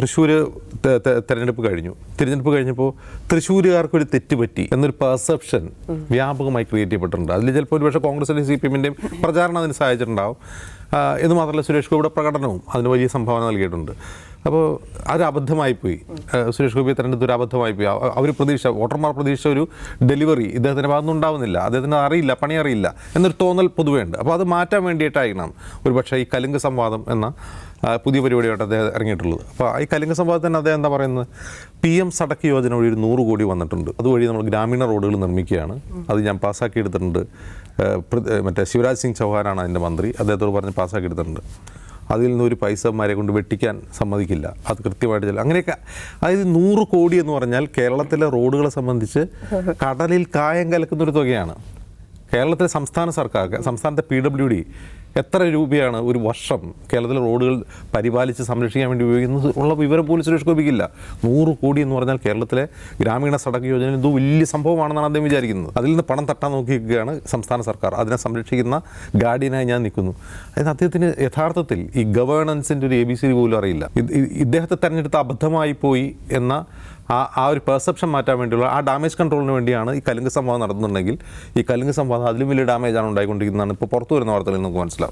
തൃശ്ശൂർ തെരഞ്ഞെടുപ്പ് കഴിഞ്ഞു. തിരഞ്ഞെടുപ്പ് കഴിഞ്ഞപ്പോൾ തൃശ്ശൂരുകാർക്കൊരു തെറ്റ് പറ്റി എന്നൊരു പെർസെപ്ഷൻ വ്യാപകമായി ക്രിയേറ്റ് ചെയ്യപ്പെട്ടിട്ടുണ്ട്. അതിൽ ചിലപ്പോൾ ഒരുപക്ഷെ കോൺഗ്രസിന്റെയും സി പി എമ്മിന്റെയും പ്രചാരണം അതിന് സഹായിച്ചിട്ടുണ്ടാവും. എന്ന് മാത്രമല്ല സുരേഷ് ഗോപിയുടെ പ്രകടനവും അതിന് വലിയ സംഭാവന നൽകിയിട്ടുണ്ട്. അപ്പോൾ അത് അബദ്ധമായി പോയി സുരേഷ് ഗോപി തന്നെ ഒരു അബദ്ധമായി പോയി അവർ പ്രതീക്ഷ വോട്ടർമാർ പ്രതീക്ഷ ഒരു ഡെലിവറി ഇദ്ദേഹത്തിന്റെ ഭാഗത്തുനിന്ന് ഉണ്ടാവുന്നില്ല. അദ്ദേഹത്തിന് അറിയില്ല പണി അറിയില്ല എന്നൊരു തോന്നൽ പൊതുവേ ഉണ്ട്. അപ്പോൾ അത് മാറ്റാൻ വേണ്ടിയിട്ടായിരിക്കണം ഒരു പക്ഷേ ഈ കലുങ്ക് സംവാദം എന്ന പുതിയ പരിപാടിയായിട്ട് അദ്ദേഹം ഇറങ്ങിയിട്ടുള്ളത്. അപ്പോൾ ഈ കലിംഗ സംവാദത്തിന് അദ്ദേഹം എന്താ പറയുന്നത്? പി എം സടക്ക് യോജന വഴി ഒരു നൂറ് കോടി വന്നിട്ടുണ്ട്. അതുവഴി നമ്മൾ ഗ്രാമീണ റോഡുകൾ നിർമ്മിക്കുകയാണ്. അത് ഞാൻ പാസ്സാക്കി എടുത്തിട്ടുണ്ട് മറ്റേ ശിവരാജ് സിംഗ് ചൗഹാനാണ് അതിന്റെ മന്ത്രി. അദ്ദേഹത്തോട് പറഞ്ഞ് പാസ്സാക്കി എടുത്തിട്ടുണ്ട് അതിൽ നിന്ന് ഒരു പൈസമാരെ കൊണ്ട് വെട്ടിക്കാൻ സമ്മതിക്കില്ല. അത് കൃത്യമായിട്ട് ചില അങ്ങനെയൊക്കെ അതായത് നൂറ് കോടി എന്ന് പറഞ്ഞാൽ കേരളത്തിലെ റോഡുകളെ സംബന്ധിച്ച് കടലിൽ കായം കലക്കുന്നൊരു തുകയാണ്. കേരളത്തിലെ സംസ്ഥാന സർക്കാർ സംസ്ഥാനത്തെ പി ഡബ്ല്യു ഡി എത്ര രൂപയാണ് ഒരു വർഷം കേരളത്തിലെ റോഡുകൾ പരിപാലിച്ച് സംരക്ഷിക്കാൻ വേണ്ടി ഉപയോഗിക്കുന്നത് ഉള്ള വിവരം പോലും സുരേഷ് ഗോപിക്കില്ല. നൂറ് കോടി എന്ന് പറഞ്ഞാൽ കേരളത്തിലെ ഗ്രാമീണ സടക്ക് യോജന എന്തോ വലിയ സംഭവമാണെന്നാണ് അദ്ദേഹം വിചാരിക്കുന്നത്. അതിൽ നിന്ന് പണം തട്ടാൻ നോക്കിയിരിക്കുകയാണ് സംസ്ഥാന സർക്കാർ. അതിനെ സംരക്ഷിക്കുന്ന ഗാർഡിയനായി ഞാൻ നിൽക്കുന്നു. അതായത് അദ്ദേഹത്തിന് യഥാർത്ഥത്തിൽ ഈ ഗവേണൻസിന്റെ ഒരു എ ബി സി പോലും അറിയില്ല. ഇദ്ദേഹത്തെ തെരഞ്ഞെടുത്ത അബദ്ധമായി പോയി എന്ന ആ ആ ഒരു പെർസെപ്ഷൻ മാറ്റാൻ വേണ്ടിയുള്ള ആ ഡാമേജ് കൺട്രോളിന് വേണ്ടിയാണ് ഈ കലുങ്ക് സംവാദം നടത്തുന്നുണ്ടെങ്കിൽ ഈ കലുങ്ക് സംവാദം അതിലും വലിയ ഡാമേജാണ് ഉണ്ടായിക്കൊണ്ടിരിക്കുന്നതാണ് ഇപ്പോൾ പുറത്തു വരുന്ന വാർത്തകളിൽ നമുക്ക് മനസ്സിലാവും